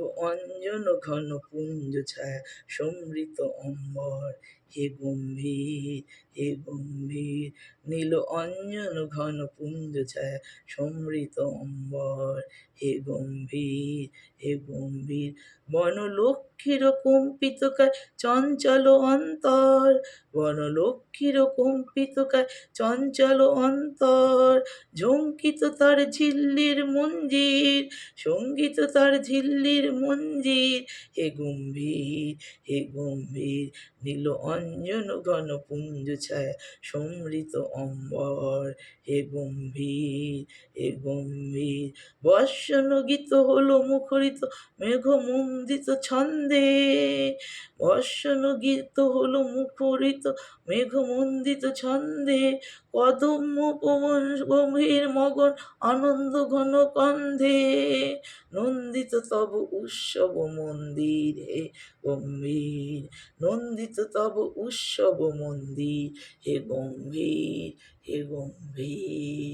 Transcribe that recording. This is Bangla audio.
অঞ্জন ঘন পুঞ্জ ছায়া, সমৃত অম্বর। হে গম্ভীর হে গম্ভীর, নীল অঞ্জন ঘন পুঞ্জ ছায়া, সমৃত অম্বর। হে গম্ভীর হে গম্ভীর, বনলক্ষ্মীর কম্পিতকায় চঞ্চল অন্তর। বনলক্ষ্মীর কম্পিতকায় চঞ্চল অন্তর। ঝঙ্কিত তার ঝিল্লির মঞ্জির, সংগীত তার ঝিল্লির মঞ্জির। হে গম্ভীর হে গম্ভীর, নীল অঞ্জন ঘন পুঞ্জ ছায়া সমৃত অম্বর। হে গম্ভীর হে গম্ভীর, বর্ষণ গীত হলো মুখরিত মেঘমন্দিত ছন্দে। বর্ষণ গীত হলো মুখরিত মেঘমন্দিত ছন্দে কদম্ব পবন গম্ভীর মগন আনন্দ ঘন কন্ধে নন্দিত তব উৎসব মন্দির মন্দিরে, গম্ভীর। নন্দিত তব উৎসব মন্দির, হে গম্ভীর হে গম্ভীর।